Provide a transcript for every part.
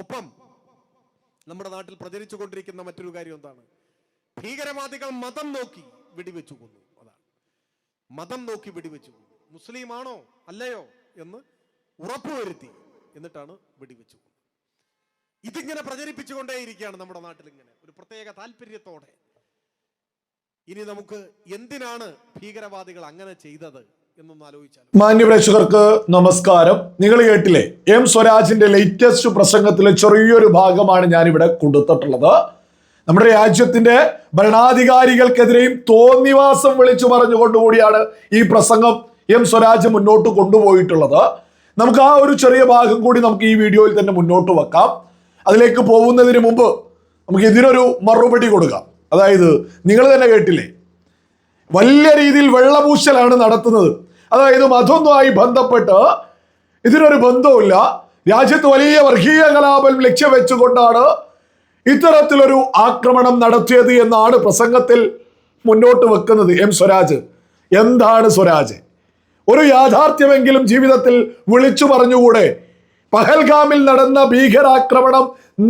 ഒപ്പം നമ്മുടെ നാട്ടിൽ പ്രചരിച്ചു കൊണ്ടിരിക്കുന്ന മറ്റൊരു കാര്യം എന്താണ്? ഭീകരവാദികൾ മതം നോക്കി വെടിവെച്ചു കൊന്നു. അതാണ്. മതം നോക്കി വെടിവെച്ചു കൊന്നു. മുസ്ലിമാണോ അല്ലയോ? എന്ന് ഉറപ്പുവരുത്തി എന്നിട്ടാണ് വെടിവെച്ചു കൊന്നു ഇതിങ്ങനെ പ്രചരിപ്പിച്ചുകൊണ്ടേയിരിക്കുകയാണ് നമ്മുടെ നാട്ടിൽ ഇങ്ങനെ ഒരു പ്രത്യേക താല്പര്യത്തോടെ. ഇനി നമുക്ക് എന്തിനാണ് ഭീകരവാദികൾ അങ്ങനെ ചെയ്തത്? മാന്യപ്രേക്ഷകർക്ക് നമസ്കാരം. നിങ്ങൾ കേട്ടില്ലേ എം സ്വരാജിന്റെ ലേറ്റസ്റ്റ് പ്രസംഗത്തിലെ ചെറിയൊരു ഭാഗമാണ് ഞാനിവിടെ കൊടുത്തിട്ടുള്ളത് നമ്മുടെ രാജ്യത്തിന്റെ ഭരണാധികാരികൾക്കെതിരെയും തോന്നിവാസം വിളിച്ചു പറഞ്ഞുകൊണ്ടുകൂടിയാണ് ഈ പ്രസംഗം എം സ്വരാജ് മുന്നോട്ട് കൊണ്ടുപോയിട്ടുള്ളത്. നമുക്ക് ആ ഒരു ചെറിയ ഭാഗം കൂടി നമുക്ക് ഈ വീഡിയോയിൽ തന്നെ മുന്നോട്ട് വെക്കാം. അതിലേക്ക് പോകുന്നതിന് മുമ്പ് നമുക്ക് ഇതിനൊരു മറുപടി കൊടുക്കാം. അതായത് നിങ്ങൾ തന്നെ കേട്ടില്ലേ വലിയ രീതിയിൽ വെള്ളപൂശലാണ് നടത്തുന്നത്. അതായത് മതവുമായി ബന്ധപ്പെട്ട് ഇതിനൊരു ബന്ധവുമില്ല. രാജ്യത്ത് വലിയ വർഗീയ കലാപം ലക്ഷ്യം വെച്ചുകൊണ്ടാണ് ഇത്തരത്തിലൊരു ആക്രമണം നടത്തിയത് എന്നാണ് പ്രസംഗത്തിൽ മുന്നോട്ട് വെക്കുന്നത് എം സ്വരാജ്. എന്താണ് സ്വരാജ്? ഒരു യാഥാർത്ഥ്യമെങ്കിലും ജീവിതത്തിൽ വിളിച്ചു പറഞ്ഞുകൂടെ? പഹൽഗാമിൽ നടന്ന ഭീകരാക്രമണം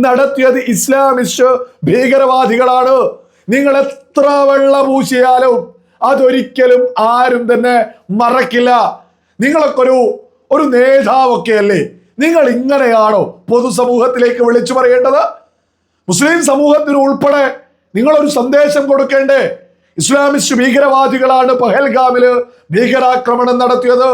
നടത്തിയത് ഇസ്ലാമിസ്റ്റ് ഭീകരവാദികളാണ്. നിങ്ങൾ എത്ര വെള്ള പൂശിയാലും അതൊരിക്കലും ആരും തന്നെ മറക്കില്ല. നിങ്ങളൊക്കെ ഒരു ഒരു നേതാവൊക്കെ അല്ലേ? നിങ്ങൾ ഇങ്ങനെയാണോ പൊതുസമൂഹത്തിലേക്ക് വിളിച്ചു പറയേണ്ടത്? മുസ്ലിം സമൂഹത്തിന് ഉൾപ്പെടെ നിങ്ങളൊരു സന്ദേശം കൊടുക്കേണ്ടേ? ഇസ്ലാമിസ്റ്റ് ഭീകരവാദികളാണ് പഹൽഗാമിൽ ഭീകരാക്രമണം നടത്തിയത്.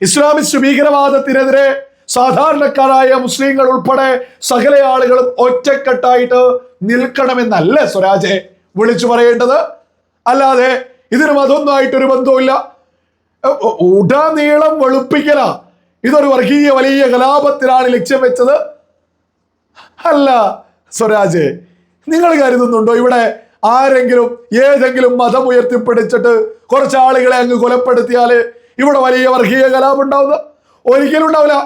ഇസ്ലാമിസ്റ്റ് ഭീകരവാദത്തിനെതിരെ സാധാരണക്കാരായ മുസ്ലിങ്ങൾ ഉൾപ്പെടെ സകല ആളുകളും ഒറ്റക്കെട്ടായിട്ട് നിൽക്കണമെന്നല്ലേ സ്വരാജെ വിളിച്ചു പറയേണ്ടത്. അല്ലാതെ ഇതിന് അതൊന്നായിട്ടൊരു ബന്ധമില്ല ഉടനീളം വെളുപ്പിക്കല. ഇതൊരു വർഗീയ വലിയ കലാപത്തിലാണ് ലക്ഷ്യം വെച്ചത്. അല്ല സ്വരാജ് നിങ്ങൾ കരുതുന്നുണ്ടോ ഇവിടെ ആരെങ്കിലും ഏതെങ്കിലും മതം ഉയർത്തിപ്പിടിച്ചിട്ട് കുറച്ച് ആളുകളെ അങ്ങ് കൊലപ്പെടുത്തിയാൽ ഇവിടെ വലിയ വർഗീയ കലാപം ഉണ്ടാവുന്ന ഒരിക്കലും ഉണ്ടാവില്ല.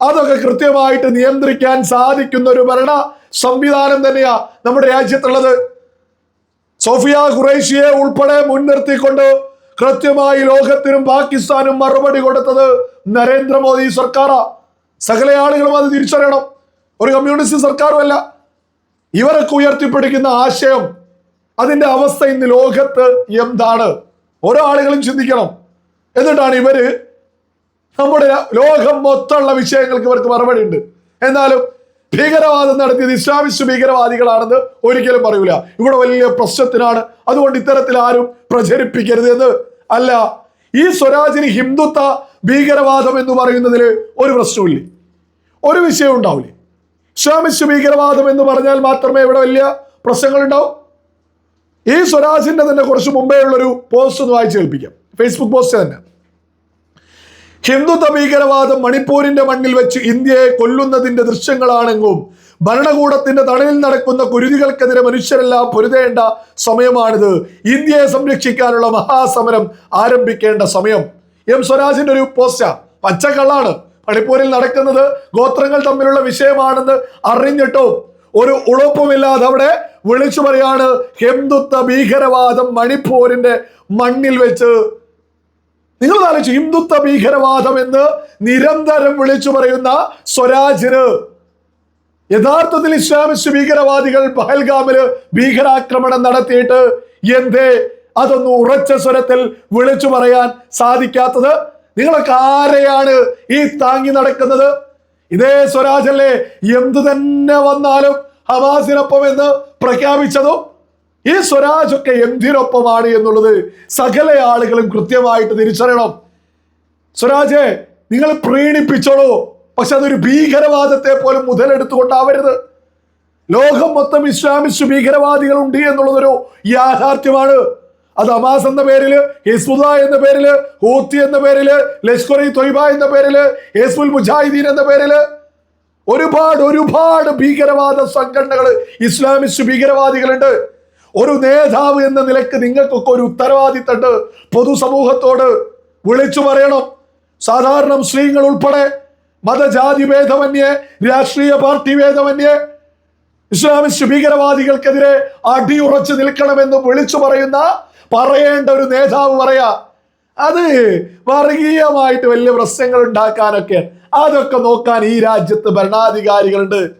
അതൊക്കെ കൃത്യമായിട്ട് നിയന്ത്രിക്കാൻ സാധിക്കുന്ന ഒരു ഭരണ സംവിധാനം തന്നെയാ നമ്മുടെ രാജ്യത്തുള്ളത്. സോഫിയ ഖുറൈഷിയെ ഉൾപ്പെടെ മുൻനിർത്തിക്കൊണ്ട് കൃത്യമായി ലോകത്തിനും പാകിസ്ഥാനും മറുപടി കൊടുത്തത് നരേന്ദ്രമോദി സർക്കാരാ. സകല ആളുകളും അത് തിരിച്ചറിയണം. ഒരു കമ്മ്യൂണിസ്റ്റ് സർക്കാരുമല്ല. ഇവരൊക്കെ ഉയർത്തിപ്പിടിക്കുന്ന ആശയം അതിന്റെ അവസ്ഥ ഇന്ന് ലോകത്ത് എന്താണ്? ഓരോ ആളുകളും ചിന്തിക്കണം. എന്നിട്ടാണ് ഇവർ നമ്മുടെ ലോകം മൊത്തമുള്ള വിഷയങ്ങൾക്ക് ഇവർക്ക് മറുപടി ഉണ്ട്. എന്നാലും ഭീകരവാദം നടത്തിയത് ഇസ്ലാമിസ്റ്റ് ഭീകരവാദികളാണെന്ന് ഒരിക്കലും പറയൂല. ഇവിടെ വലിയ പ്രശ്നത്തിനാണ്. അതുകൊണ്ട് ഇത്തരത്തിൽ ആരും പ്രചരിപ്പിക്കരുത് എന്ന് അല്ല. ഈ സ്വരാജിന് ഹിന്ദുത്വ ഭീകരവാദം എന്ന് പറയുന്നതിൽ ഒരു പ്രശ്നമില്ലേ ഒരു വിഷയം ഉണ്ടാവില്ലേ. ഇസ്ലാമിസ്റ്റ് ഭീകരവാദം എന്ന് പറഞ്ഞാൽ മാത്രമേ ഇവിടെ വലിയ പ്രശ്നങ്ങൾ ഉണ്ടാവും ഈ സ്വരാജിന്റെ തന്നെ കുറച്ച് മുമ്പേ ഉള്ളൊരു പോസ്റ്റ് ഒന്ന് വായിച്ചു കേൾപ്പിക്കാം. ഫേസ്ബുക്ക് പോസ്റ്റ് തന്നെ. ഹിന്ദുത്വ ഭീകരവാദം മണിപ്പൂരിന്റെ മണ്ണിൽ വെച്ച് ഇന്ത്യയെ കൊല്ലുന്നതിന്റെ ദൃശ്യങ്ങളാണെങ്കും ഭരണകൂടത്തിന്റെ തണലിൽ നടക്കുന്ന കുരുതികൾക്കെതിരെ മനുഷ്യരെല്ലാം പൊരുതേണ്ട സമയമാണിത്. ഇന്ത്യയെ സംരക്ഷിക്കാനുള്ള മഹാസമരം ആരംഭിക്കേണ്ട സമയം. എം സ്വരാജിന്റെ ഒരു പോസ്റ്റാ. പച്ചക്കള്ളാണ് മണിപ്പൂരിൽ നടക്കുന്നത്. ഗോത്രങ്ങൾ തമ്മിലുള്ള വിഷയമാണെന്ന് അറിഞ്ഞിട്ടോ ഒരു ഉളുപ്പുമില്ലാതെ അവിടെ വിളിച്ചു പറയാണ് ഹിന്ദുത്വ ഭീകരവാദം മണിപ്പൂരിന്റെ മണ്ണിൽ വെച്ച് നിങ്ങൾ ആലോചിച്ചു ഹിന്ദുത്വ ഭീകരവാദം എന്ന് നിരന്തരം വിളിച്ചു പറയുന്ന സ്വരാജിന് യഥാർത്ഥത്തിൽ ഇസ്ലാമിസ്റ്റ് ഭീകരവാദികൾ പഹൽഗാമിൽ ഭീകരാക്രമണം നടത്തിയിട്ട് എന്തേ? അതൊന്ന് ഉറച്ച സ്വരത്തിൽ വിളിച്ചു പറയാൻ സാധിക്കാത്തത് നിങ്ങളൊക്കെ ആരെയാണ് ഈ താങ്ങി നടക്കുന്നത്? ഇതേ സ്വരാജല്ലേ എന്തു തന്നെ വന്നാലും ഹവാസിനൊപ്പം എന്ന് പ്രഖ്യാപിച്ചതും ഈ സ്വരാജ് ഒക്കെ എന്തിനൊപ്പമാണ് എന്നുള്ളത് സകല ആളുകളും കൃത്യമായിട്ട് തിരിച്ചറിയണം. സ്വരാജെ നിങ്ങൾ പ്രീണിപ്പിച്ചോളൂ. പക്ഷെ അതൊരു ഭീകരവാദത്തെ പോലും മുതലെടുത്തുകൊണ്ടാവരുത്. ലോകം മൊത്തം ഇസ്ലാമിസ് ഭീകരവാദികൾ ഉണ്ട് എന്നുള്ളതൊരു യാഥാർത്ഥ്യമാണ്. അത് അമാസ് എന്ന പേരിൽ ഹിസ്ബുദ എന്ന പേരിൽ ഹൂത്തി എന്ന പേരിൽ ലഷ്കർ ഇ തൊയ്ബ എന്ന പേരിൽ ഹിസ്ബുൽ മുജാഹിദീൻ എന്ന പേരിൽ ഒരുപാട് ഒരുപാട് ഭീകരവാദ സംഘടനകൾ ഇസ്ലാമിസ്റ്റ് ഭീകരവാദികളുണ്ട്. ഒരു നേതാവ് എന്ന നിലയ്ക്ക് നിങ്ങൾക്കൊക്കെ ഒരു ഉത്തരവാദിത്തമുണ്ട്. പൊതുസമൂഹത്തോട് വിളിച്ചു പറയണം. സാധാരണ മുസ്ലിങ്ങൾ ഉൾപ്പെടെ മതജാതി ഭേദമന്യേ രാഷ്ട്രീയ പാർട്ടി ഭേദമന്യേ ഇസ്ലാമിസ്റ്റ് ഭീകരവാദികൾക്കെതിരെ അടിയുറച്ചു നിൽക്കണമെന്ന് വിളിച്ചു പറയുന്ന പറയേണ്ട ഒരു നേതാവ് പറയാ. അത് വർഗീയമായിട്ട് വലിയ പ്രശ്നങ്ങൾ ഉണ്ടാക്കാനൊക്കെ അതൊക്കെ നോക്കാൻ ഈ രാജ്യത്ത് ഭരണാധികാരികളുണ്ട്.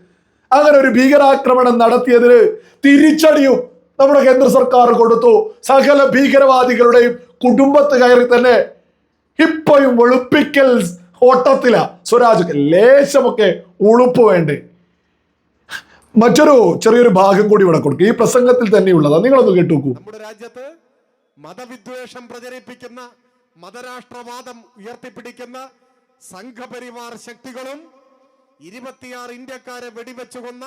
അങ്ങനെ ഒരു ഭീകരാക്രമണം നടത്തിയതിന് തിരിച്ചടിയും നമ്മുടെ കേന്ദ്ര സർക്കാർ കൊടുത്തു. സകല ഭീകരവാദികളുടെയും കുടുംബത്ത് കയറി തന്നെ ഇപ്പോഴും വെളുപ്പിക്കൽ ഓട്ടത്തില. സ്വരാജ് ലേശമൊക്കെ ഉളുപ്പ് വേണ്ടേ? മറ്റൊരു ചെറിയൊരു ഭാഗം കൂടി ഇവിടെ കൊടുക്കും. ഈ പ്രസംഗത്തിൽ തന്നെയുള്ളതാ. നിങ്ങളൊന്ന് കേട്ടു നോക്കൂ നമ്മുടെ രാജ്യത്ത് മതവിദ്വേഷം പ്രചരിപ്പിക്കുന്ന മതരാഷ്ട്രവാദം ഉയർത്തിപ്പിടിക്കുന്ന സംഘപരിവാർ ശക്തികളും ഇരുപത്തിയാറ് ഇന്ത്യക്കാരെ വെടിവെച്ചു കൊന്ന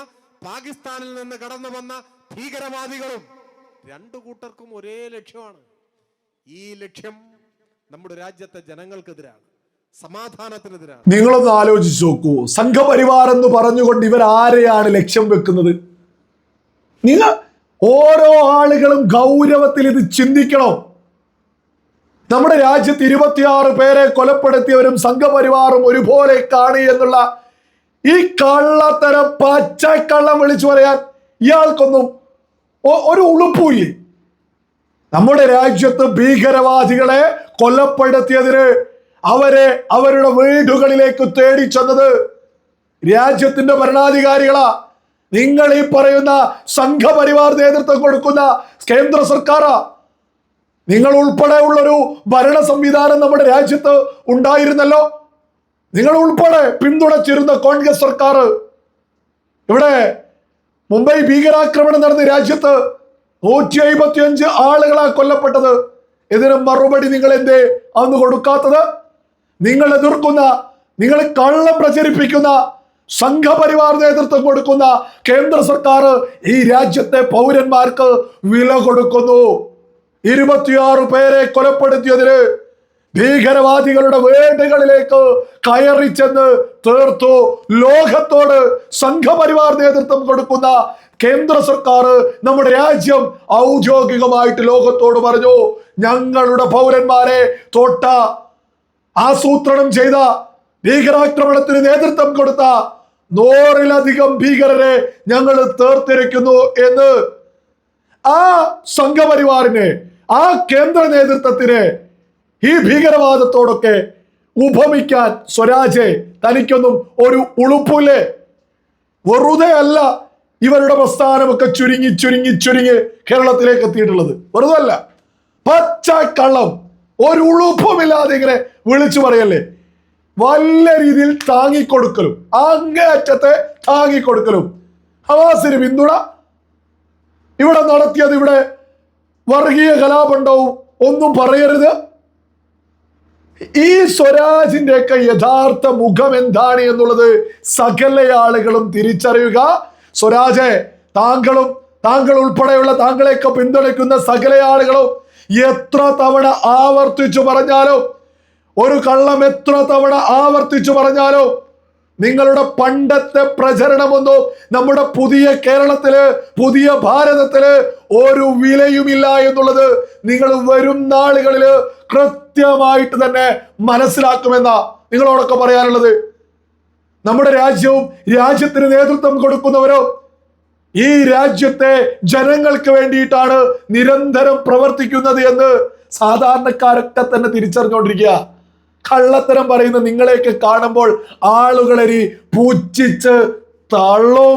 പാകിസ്ഥാനിൽ നിന്ന് കടന്നു വന്ന ഭീകരവാദികളും രണ്ടു കൂട്ടർക്കും ഒരേ ലക്ഷ്യമാണ്. ഈ ലക്ഷ്യം നമ്മുടെ രാജ്യത്തെ ജനങ്ങൾക്കെതിരാണ് സമാധാനത്തിനെതിരാണ്. നിങ്ങളൊന്ന് ആലോചിച്ച് നോക്കൂ. സംഘപരിവാർ എന്ന് പറഞ്ഞുകൊണ്ട് ഇവർ ആരെയാണ് ലക്ഷ്യം വെക്കുന്നത്? നിങ്ങൾ ഓരോ ആളുകളും ഗൗരവത്തിൽ ഇത് ചിന്തിക്കണോ. നമ്മുടെ രാജ്യത്ത് ഇരുപത്തിയാറ് പേരെ കൊലപ്പെടുത്തിയവരും സംഘപരിവാറും ഒരുപോലെ കാണി എന്നുള്ള ഈ കള്ളത്തരം പച്ചക്കള്ളം വിളിച്ചു പറയാൻ ഇയാൾക്കൊന്നും ഒരു ഉളുപ്പുമില്ലേ നമ്മുടെ രാജ്യത്ത് ഭീകരവാദികളെ കൊലപ്പെടുത്തിയതിന് അവരെ അവരുടെ വീടുകളിലേക്ക് തേടി ചെന്നത് രാജ്യത്തിന്റെ ഭരണാധികാരികളാ. നിങ്ങൾ ഈ പറയുന്ന സംഘപരിവാർ നേതൃത്വം കൊടുക്കുന്ന കേന്ദ്ര സർക്കാരാ. നിങ്ങൾ ഉൾപ്പെടെയുള്ളൊരു ഭരണ സംവിധാനം നമ്മുടെ രാജ്യത്ത് ഉണ്ടായിരുന്നല്ലോ. നിങ്ങൾ ഉൾപ്പെടെ പിന്തുണച്ചിരുന്ന കോൺഗ്രസ് സർക്കാർ. ഇവിടെ മുംബൈ ഭീകരാക്രമണം നടന്ന രാജ്യത്ത് നൂറ്റി അമ്പത്തി അഞ്ച് ആളുകളാ കൊല്ലപ്പെട്ടത്. ഇതിന് മറുപടി നിങ്ങൾ എന്തേ അന്ന് കൊടുക്കാത്തത്? നിങ്ങൾ എതിർക്കുന്ന നിങ്ങൾ കള്ളം പ്രചരിപ്പിക്കുന്ന സംഘപരിവാർ നേതൃത്വം കൊടുക്കുന്ന കേന്ദ്ര സർക്കാർ ഈ രാജ്യത്തെ പൗരന്മാർക്ക് വില കൊടുക്കുന്നു. ഇരുപത്തിയാറ് പേരെ കൊലപ്പെടുത്തിയതിന് ഭീകരവാദികളുടെ വീടുകളിലേക്ക് കയറി ചെന്ന് തീർത്തു ലോകത്തോട് സംഘപരിവാർ നേതൃത്വം കൊടുക്കുന്ന കേന്ദ്ര സർക്കാർ നമ്മുടെ രാജ്യം ഔദ്യോഗികമായിട്ട് ലോകത്തോട് പറഞ്ഞു ഞങ്ങളുടെ പൗരന്മാരെ തൊട്ട ആസൂത്രണം ചെയ്ത ഭീകരാക്രമണത്തിന് നേതൃത്വം കൊടുത്ത നൂറിലധികം ഭീകരരെ ഞങ്ങൾ തീർത്തിരിക്കുന്നു എന്ന് ആ സംഘപരിവാറിനെ ആ കേന്ദ്ര നേതൃത്വത്തിന് ഈ ഭീകരവാദത്തോടൊക്കെ ഉപമിക്കാൻ സ്വരാജെ തനിക്കൊന്നും ഒരു ഉളുപ്പില്ലേ? വെറുതെ അല്ല ഇവരുടെ പ്രസ്ഥാനമൊക്കെ ചുരുങ്ങി ചുരുങ്ങി ചുരുങ്ങി കേരളത്തിലേക്ക് എത്തിയിട്ടുള്ളത്. വെറുതെ അല്ല. പച്ച കള്ളം. ഒരു ഉളുപ്പുമില്ലാതെ ഇങ്ങനെ വിളിച്ചു പറയല്ലേ? വല്ല രീതിയിൽ താങ്ങിക്കൊടുക്കലും. അങ്ങേയറ്റത്തെ താങ്ങിക്കൊടുക്കലും. ഹവാസിന് പിന്തുണ. ഇവിടെ നടത്തിയത് ഇവിടെ വർഗീയ കലാപണ്ടവും ഒന്നും പറയരുത്. ഈ സ്വരാജിന്റെ ഒക്കെ യഥാർത്ഥ മുഖം എന്താണ് എന്നുള്ളത് സകല ആളുകളും തിരിച്ചറിയുക. സ്വരാജെ താങ്കളും താങ്കൾ ഉൾപ്പെടെയുള്ള താങ്കളെയൊക്കെ പിന്തുണയ്ക്കുന്ന സകല ആളുകളും എത്ര തവണ ആവർത്തിച്ചു പറഞ്ഞാലോ ഒരു കള്ളം എത്ര തവണ ആവർത്തിച്ചു പറഞ്ഞാലോ നിങ്ങളുടെ പണ്ടത്തെ പ്രചരണമൊന്നും നമ്മുടെ പുതിയ കേരളത്തിൽ പുതിയ ഭാരതത്തിൽ ഒരു വിലയുമില്ല എന്നുള്ളത് നിങ്ങൾ വരും നാളുകളിൽ കൃത്യമായിട്ട് തന്നെ മനസ്സിലാക്കുമെന്ന നിങ്ങളോടൊക്കെ പറയാനുള്ളത്. നമ്മുടെ രാജ്യവും രാജ്യത്തിന് നേതൃത്വം കൊടുക്കുന്നവരോ ഈ രാജ്യത്തെ ജനങ്ങൾക്ക് വേണ്ടിയിട്ടാണ് നിരന്തരം പ്രവർത്തിക്കുന്നത് എന്ന് സാധാരണക്കാരൊക്കെ തന്നെ തിരിച്ചറിഞ്ഞുകൊണ്ടിരിക്കുക. കള്ളത്തരം പറയുന്ന നിങ്ങളെയൊക്കെ കാണുമ്പോൾ ആളുകളെ പൂച്ചിച്ച് തള്ളും.